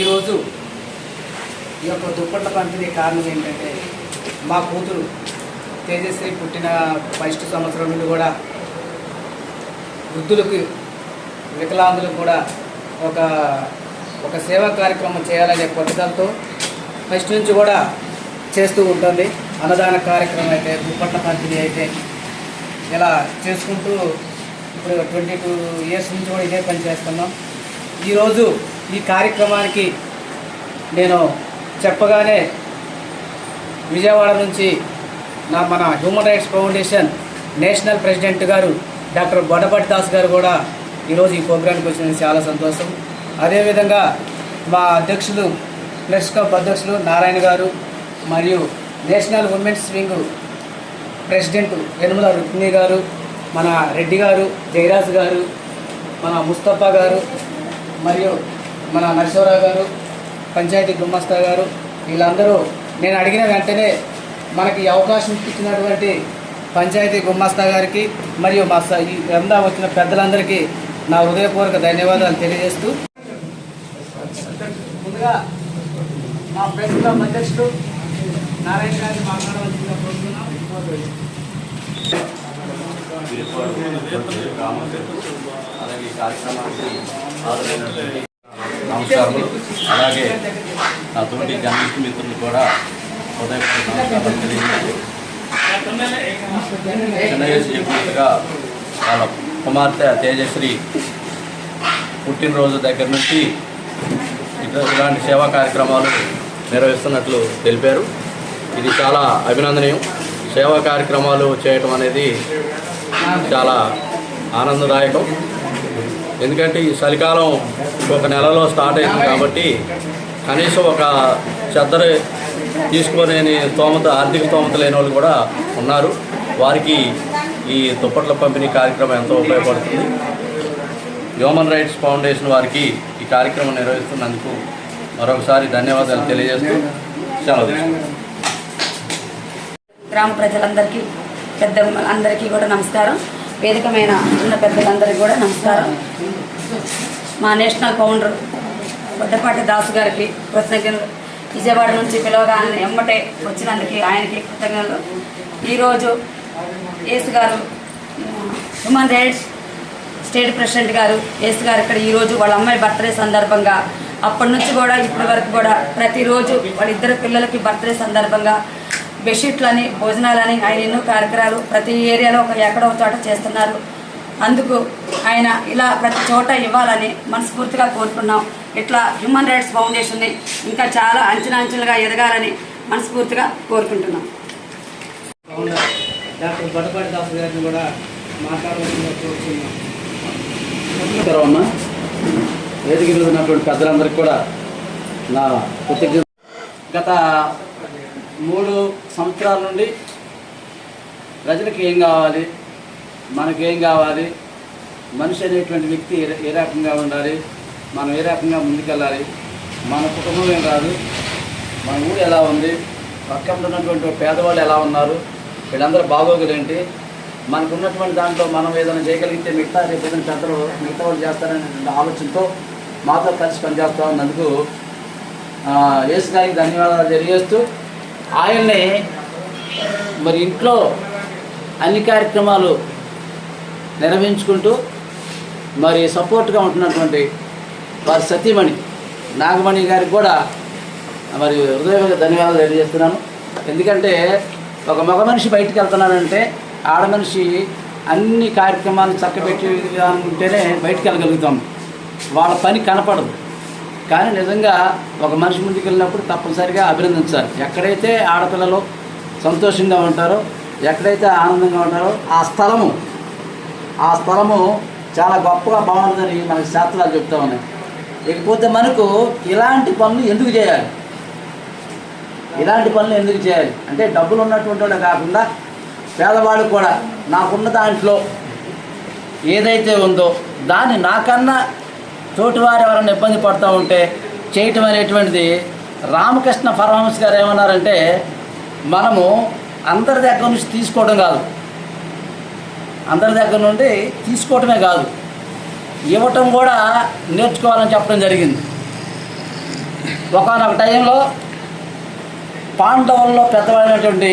ఈరోజు ఈ యొక్క దుప్పట్ల పంపిణీ కారణం ఏంటంటే మా కూతురు తేజశ్రీ పుట్టిన ఫస్ట్ సంవత్సరం నుండి కూడా వృద్ధులకు వికలాంగులకు కూడా ఒక ఒక సేవా కార్యక్రమం చేయాలనే పట్టుదలతో ఫస్ట్ నుంచి కూడా చేస్తూ ఉంటుంది. అన్నదాన కార్యక్రమం అయితే దుప్పట్ల పంపిణీ అయితే ఇలా చేసుకుంటూ ఇప్పుడు ట్వంటీ టూ ఇయర్స్ నుంచి కూడా ఇదే పని చేస్తున్నాం. ఈరోజు ఈ కార్యక్రమానికి నేను చెప్పగానే విజయవాడ నుంచి నా మన human rights foundation national president గారు డాక్టర్ బొడపటి దాస్ గారు కూడా ఈరోజు ఈ ప్రోగ్రాంకి వచ్చినందుకు చాలా సంతోషం. అదేవిధంగా మా అధ్యక్షులు ప్రెస్ క్లబ్ అధ్యక్షులు నారాయణ గారు మరియు national women's wing president Venumala Rukmini గారు మన రెడ్డి గారు జయరాజ్ గారు మన ముస్తఫా గారు మరియు మన నరసింహరావు గారు పంచాయతీ గుమ్మస్తా గారు వీళ్ళందరూ నేను అడిగిన వెంటనే మనకి అవకాశం ఇచ్చినటువంటి పంచాయతీ గుమ్మస్తా గారికి మరియు మా స- ఈ అందా వచ్చిన పెద్దలందరికీ నా హృదయపూర్వక ధన్యవాదాలు తెలియజేస్తూ ముందుగా మా ప్రెస్ క్లబ్ అధ్యక్షుడు నారాయణ గారిని మాట్లాడవలసిందిగా కోరుతున్నాం. అలాగే ఈ కార్యక్రమానికి నమస్కారములు. అలాగే నా తోటి జర్నలిస్ట్ మిత్రులు కూడా హృదయపూర్వక నమస్కారాలు చెప్పినట్టుగా వాళ్ళ కుమార్తె తేజశ్రీ పుట్టినరోజు దగ్గర నుంచి ఇలాంటి సేవా కార్యక్రమాలు నిర్వహిస్తున్నట్లు తెలిపారు. ఇది చాలా అభినందనీయం. సేవా కార్యక్రమాలు చేయటం అనేది చాలా ఆనందదాయకం. ఎందుకంటే ఈ చలికాలం ఒక నెలలో స్టార్ట్ అయింది కాబట్టి కనీసం ఒక చెద్దర తీసుకోలేని స్తోమత ఆర్థిక స్తోమత లేని వాళ్ళు కూడా ఉన్నారు. వారికి ఈ దుప్పట్ల పంపిణీ కార్యక్రమం ఎంతో ఉపయోగపడుతుంది. హ్యూమన్ రైట్స్ ఫౌండేషన్ వారికి ఈ కార్యక్రమం నిర్వహిస్తున్నందుకు మరొకసారి ధన్యవాదాలు తెలియజేస్తూ సెలవు గ్రామ ప్రజలందరికీ పెద్ద అందరికీ కూడా నమస్కారం. వేదికమైన చిన్న పెద్దలందరికీ కూడా నమస్కారం. మా నేషనల్ ఫౌండర్ బొద్దపాటి దాసు గారికి కృతజ్ఞతలు విజయవాడ నుంచి పిలవగానే ఎమ్మటే వచ్చినందుకు ఆయనకి కృతజ్ఞతలు. ఈరోజు ఏసు గారు హ్యూమన్ రైట్స్ స్టేట్ ప్రెసిడెంట్ గారు ఏసు గారు ఇక్కడ ఈరోజు వాళ్ళ అమ్మాయి బర్త్డే సందర్భంగా అప్పటి నుంచి కూడా ఇప్పటి వరకు కూడా ప్రతిరోజు వాళ్ళిద్దరు పిల్లలకి బర్త్డే సందర్భంగా బెడ్షీట్లని భోజనాలని ఆయన ఎన్నో కార్యక్రమాలు ప్రతి ఏరియాలో ఒక ఎక్కడో ఒక చోట చేస్తున్నారు. అందుకు ఆయన ఇలా ప్రతి చోట ఇవ్వాలని మనస్ఫూర్తిగా కోరుకున్నాం ఇట్లా హ్యూమన్ రైట్స్ ఫౌండేషన్ని ఇంకా చాలా అంచెల అంచెలుగా ఎదగాలని మనస్ఫూర్తిగా కోరుకుంటున్నాం. ఫౌండర్ డాక్టర్ బొడపాటి దాస్ గారిని కూడా మాట్లాడవలసిందిగా కోరుతున్నాం వేదిక మీద ఉన్నటువంటి పెద్దలందరికీ కూడా నా కృతజ్ఞత గత మూడు సంవత్సరాల నుండి ప్రజలకు ఏం కావాలి? మనకేం కావాలి? మనిషి అనేటువంటి వ్యక్తి ఏ రకంగా ఉండాలి? మనం ఏ రకంగా ముందుకెళ్ళాలి? మన కుటుంబమే కాదు? మన ఊరు ఎలా ఉంది? పక్కన ఉన్నటువంటి పేదవాళ్ళు ఎలా ఉన్నారు? వీళ్ళందరూ బాగోగులు ఏంటి? మనకు ఉన్నటువంటి దాంట్లో మనం ఏదైనా చేయగలిగితే మిగతా రేపు ఏదైనా పెద్దలు మిగతా వాళ్ళు చేస్తారనేటువంటి ఆలోచనతో మాతో కలిసి పనిచేస్తా ఉన్నందుకు ఆ, ధన్యవాదాలు తెలియజేస్తూ ఆయన్ని మరి ఇంట్లో అన్ని కార్యక్రమాలు నిర్వహించుకుంటూ మరి సపోర్ట్గా ఉంటున్నటువంటి వారి సతీమణి నాగమణి గారికి కూడా మరి హృదయపూర్వక ధన్యవాదాలు తెలియజేస్తున్నాను. ఎందుకంటే ఒక మగ మనిషి బయటికి వెళ్తున్నానంటే ఆడ మనిషి అన్ని కార్యక్రమాలు చక్కబెట్టి ఉంటేనే బయటికి వెళ్ళగలుగుతాం. వాళ్ళ పని కనపడదు. కానీ నిజంగా ఒక మనిషి ముందుకు వెళ్ళినప్పుడు తప్పనిసరిగా అభినందించాలి. ఎక్కడైతే ఆడపిల్లలు సంతోషంగా ఉంటారో ఎక్కడైతే ఆనందంగా ఉంటారో ఆ స్థలము ఆ స్థలము చాలా గొప్పగా బాగుంటుందని మనకి శాస్త్రాలు చెప్తా ఉన్నాయి. ఇకపోతే మనకు ఇలాంటి పనులు ఎందుకు చేయాలి? ఇలాంటి పనులు ఎందుకు చేయాలి? అంటే డబ్బులు ఉన్నటువంటి వాడే కాకుండా పేదవాడు కూడా నాకున్న దాంట్లో ఏదైతే ఉందో దాన్ని నాకన్నా తోటివారు ఎవరైనా ఇబ్బంది పడుతూ ఉంటే చేయటం అనేటువంటిది రామకృష్ణ పరమహంస గారు ఏమన్నారంటే మనము అందరి దగ్గర నుంచి తీసుకోవడం కాదు. అందరి దగ్గర నుండి తీసుకోవటమే కాదు. ఇవ్వటం కూడా నేర్చుకోవాలని చెప్పడం జరిగింది. ఒకనొక టైంలో పాండవుల్లో పెద్దవాడైనటువంటి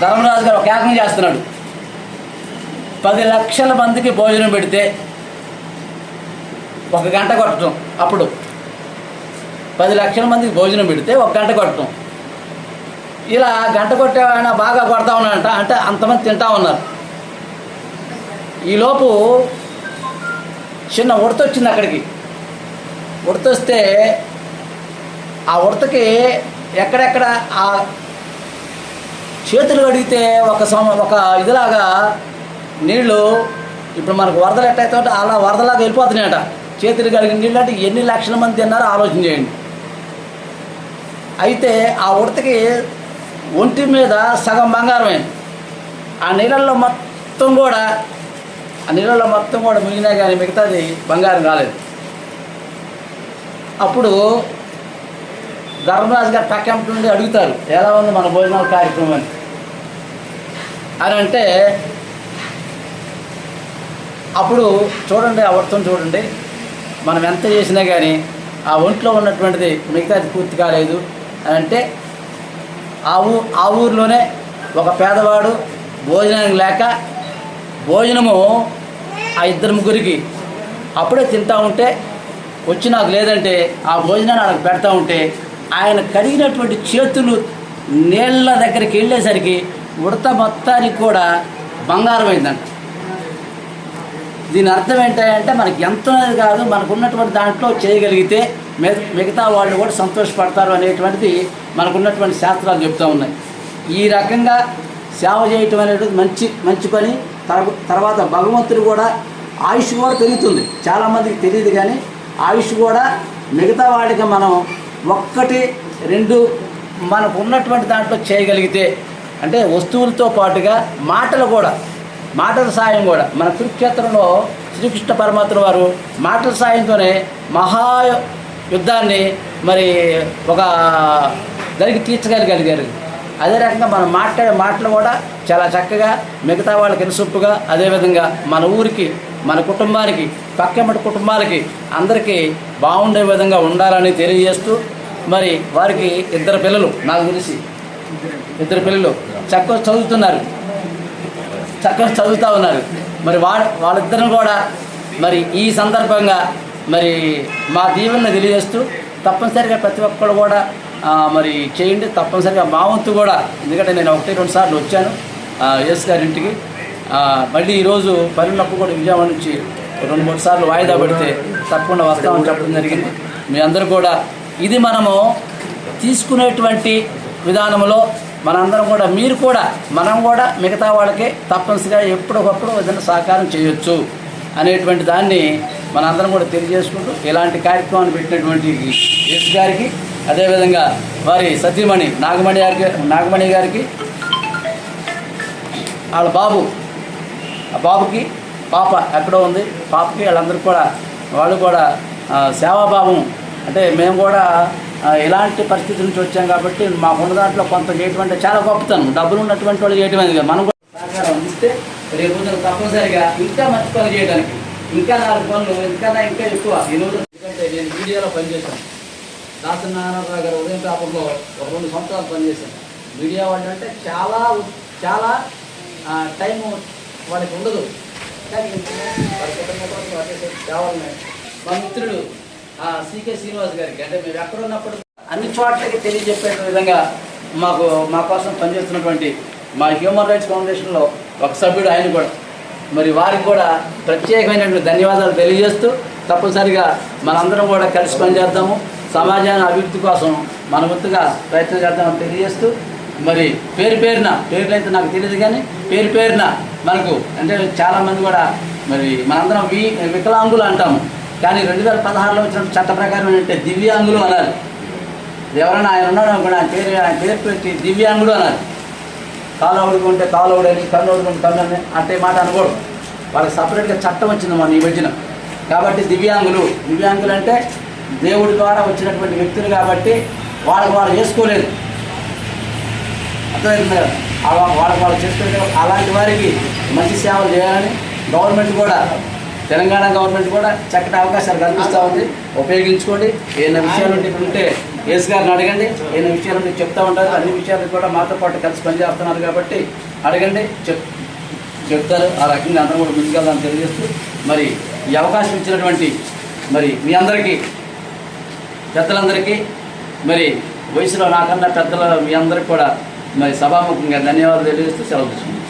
ధర్మరాజు గారు ఒక ఏకం చేస్తున్నాడు. పది లక్షల మందికి భోజనం పెడితే ఒక గంట కొట్టడం అప్పుడు. పది లక్షల మందికి భోజనం పెడితే ఒక గంట కొట్టడం. ఇలా గంట కొట్టేవాడిన బాగా కొడతా ఉన్నాడంట అంటే అంతమంది తింటా ఉన్నారు. ఈలోపు చిన్న ఉడత వచ్చింది అక్కడికి. ఉడత వస్తే ఆ ఉడతకి ఎక్కడెక్కడ ఆ చేతులు కడిగితే ఒక సమ ఒక ఇదిలాగా నీళ్ళు ఇప్పుడు మనకు వరదలు ఎట్టయితే అలా వరదలాగా వెళ్ళిపోతున్నాయట. చేతులు కలిగిన నీళ్ళు అంటే ఎన్ని లక్షల మంది తిన్నారో ఆలోచన చేయండి. అయితే ఆ ఉడతకి ఒంటి మీద సగం బంగారమే. ఆ నీళ్ళల్లో మొత్తం కూడా ఆ నీళ్ళల్లో మొత్తం కూడా మిగిలినా కానీ మిగతాది బంగారం కాలేదు. అప్పుడు ధర్మరాజు గారు పక్కెంపటి నుండి అడుగుతారు ఎలా ఉంది మన భోజనాల కార్యక్రమం అని? అని అంటే అప్పుడు చూడండి ఆ వర్తం చూడండి మనం ఎంత చేసినా కానీ ఆ ఒంట్లో ఉన్నటువంటిది మిగతాది పూర్తి కాలేదు అని అంటే ఆ ఊ ఆ ఊరిలోనే ఒక పేదవాడు భోజనానికి లేక భోజనము ఆ ఇద్దరు ముగ్గురికి అప్పుడే తింటా ఉంటే వచ్చి నాకు లేదంటే ఆ భోజనాన్ని ఆయనకు పెడతా ఉంటే ఆయన కడిగినటువంటి చేతులు నీళ్ళ దగ్గరికి వెళ్ళేసరికి ఉడత మొత్తానికి కూడా బంగారం అయిందంట దీని అర్థం ఏంటంటే మనకి ఎంత అనేది కాదు మనకు ఉన్నటువంటి దాంట్లో చేయగలిగితే మిగతా వాళ్ళు కూడా సంతోషపడతారు అనేటువంటిది మనకు ఉన్నటువంటి శాస్త్రాలు చెప్తూ ఉన్నాయి. ఈ రకంగా సేవ చేయటం అనేటువంటి మంచి మంచి పని. తర్వాత భగవంతుడు కూడా ఆయుష్ కూడా పెరుగుతుంది. చాలామందికి తెలియదు కానీ ఆయుష్ కూడా మిగతా వాడికి మనం ఒక్కటి రెండు మనకు ఉన్నటువంటి దాంట్లో చేయగలిగితే అంటే వస్తువులతో పాటుగా మాటలు కూడా మాటల సాయం కూడా. మన కురుక్షేత్రంలో శ్రీకృష్ణ పరమాత్మ వారు మాటల సాయంతోనే మహా యుద్ధాన్ని మరి ఒక దానికి తీర్చగలిగలిగారు అదే రకంగా మనం మాట్లాడే మాటలు కూడా చాలా చక్కగా మిగతా వాళ్ళకి ఇనసొప్పుగా అదేవిధంగా మన ఊరికి మన కుటుంబానికి పక్కమటి కుటుంబాలకి అందరికీ బాగుండే విధంగా ఉండాలని తెలియజేస్తూ మరి వారికి ఇద్దరు పిల్లలు నాకు తెలిసి ఇద్దరు పిల్లలు చక్కగా చదువుతున్నారు. చక్కగా చదువుతూ ఉన్నారు. మరి వాళ్ళ వాళ్ళిద్దరిని కూడా మరి ఈ సందర్భంగా మరి మా దీవెన తెలియజేస్తూ తప్పనిసరిగా ప్రతి ఒక్కరు కూడా మరి చేయండి. తప్పనిసరిగా మా వంతు కూడా ఎందుకంటే నేను ఒకటి రెండు సార్లు వచ్చాను ఎస్ గారి ఇంటికి మళ్ళీ ఈరోజు పని కూడా విజయవాడ నుంచి రెండు మూడు సార్లు వాయిదా పడితే తప్పకుండా వస్తామని చెప్పడం జరిగింది. మీ అందరూ కూడా ఇది మనము తీసుకునేటువంటి విధానంలో మనందరం కూడా మీరు కూడా మనం కూడా మిగతా వాళ్ళకి తప్పనిసరిగా ఎప్పటికప్పుడు ఏదైనా సహకారం చేయొచ్చు అనేటువంటి దాన్ని మనందరం కూడా తెలియజేసుకుంటూ ఇలాంటి కార్యక్రమాన్ని పెట్టినటువంటి ఎస్ గారికి అదేవిధంగా వారి సతీమణి నాగమణి గారికి నాగమణి గారికి వాళ్ళ బాబు ఆ బాబుకి పాప ఎక్కడో ఉంది పాపకి వాళ్ళందరూ కూడా వాళ్ళు కూడా సేవాభావం అంటే మేము కూడా ఇలాంటి పరిస్థితి నుంచి వచ్చాం కాబట్టి మాకున్న దాంట్లో కొంత చేయటం అంటే చాలా గొప్పతనం. డబ్బులు ఉన్నటువంటి వాళ్ళు చేయటం అనేది కాదు. మనం కూడా సహకారం అందిస్తే రేపు తప్పనిసరిగా ఇంకా మంచి పనులు చేయడానికి. ఇంకా నాలుగు పనులు ఇంకా ఇంకా ఎక్కువ. ఎందుకంటే నేను మీడియాలో పనిచేశాను. దాసనారాయణరావు గారు ఉదయం పేపర్లో ఒక రెండు సంవత్సరాలు పనిచేశాను మీడియా వాళ్ళు అంటే చాలా చాలా టైం వాళ్ళకి ఉండదు. కానీ కోసం మా మిత్రుడు సికే శ్రీనివాస్ గారికి. అంటే మేము ఎక్కడ ఉన్నప్పుడు అన్ని చోట్లకి తెలియజెప్పే విధంగా మాకు మా కోసం పనిచేస్తున్నటువంటి మా హ్యూమన్ రైట్స్ ఫౌండేషన్లో ఒక సభ్యుడు ఆయన కూడా. మరి వారికి కూడా ప్రత్యేకమైనటువంటి ధన్యవాదాలు తెలియజేస్తూ తప్పనిసరిగా మనందరం కూడా కలిసి పనిచేద్దాము. సమాజాన్ని అభివృద్ధి కోసం మన వంతుగా ప్రయత్నం చేద్దామని తెలియజేస్తూ మరి పేరు పేరున పేర్లు అయితే నాకు తెలియదు కానీ పేరు పేరున మనకు అంటే చాలామంది కూడా మరి మనందరం వి వికలాంగులు అంటాము. కానీ రెండు వేల పదహారులో వచ్చిన చట్ట ప్రకారం ఏంటంటే దివ్యాంగులు అనాలి. ఎవరైనా ఆయన ఉన్నాడు అనుకోండి ఆయన పేరు ఆయన పేరు పెట్టి దివ్యాంగుడు అనాలి. కాలు ఉంటే కాలు అని కన్ను ఉంటే కన్ను అని అంటే మాట అనకూడదు. వాళ్ళకి సపరేట్గా చట్టం వచ్చింది మన ఈ మధ్యన కాబట్టి దివ్యాంగులు దివ్యాంగులు అంటే దేవుడి ద్వారా వచ్చినటువంటి వ్యక్తులు కాబట్టి వాళ్ళకి వాళ్ళు చేసుకోలేదు. అర్థమవుతుంది కదా? అలా వాళ్ళకి వాళ్ళు చేసుకోలేదు అలాంటి వారికి మంచి సేవలు చేయాలని గవర్నమెంట్ కూడా తెలంగాణ గవర్నమెంట్ కూడా చక్కటి అవకాశాలు కల్పిస్తూ ఉంది. ఉపయోగించుకోండి. ఏమైనా విషయాలు ఉంటే ఏసు గారిని అడగండి. ఏమైనా విషయాలు ఉంటే చెప్తా ఉంటారు. అన్ని విషయాలు కూడా మాతో పాటు కలిసి పనిచేస్తున్నారు కాబట్టి అడగండి. చెప్ చెప్తారు. ఆ రకంగా అందరూ కూడా ముందుకెళ్దామని తెలియజేస్తూ మరి ఈ అవకాశం ఇచ్చినటువంటి మరి మీ అందరికీ పెద్దలందరికీ మరి వయసులో నాకన్నా పెద్దల మీ అందరికీ కూడా మరి సభాముఖంగా ధన్యవాదాలు తెలియజేస్తూ సెలవు తీసుకుంటాం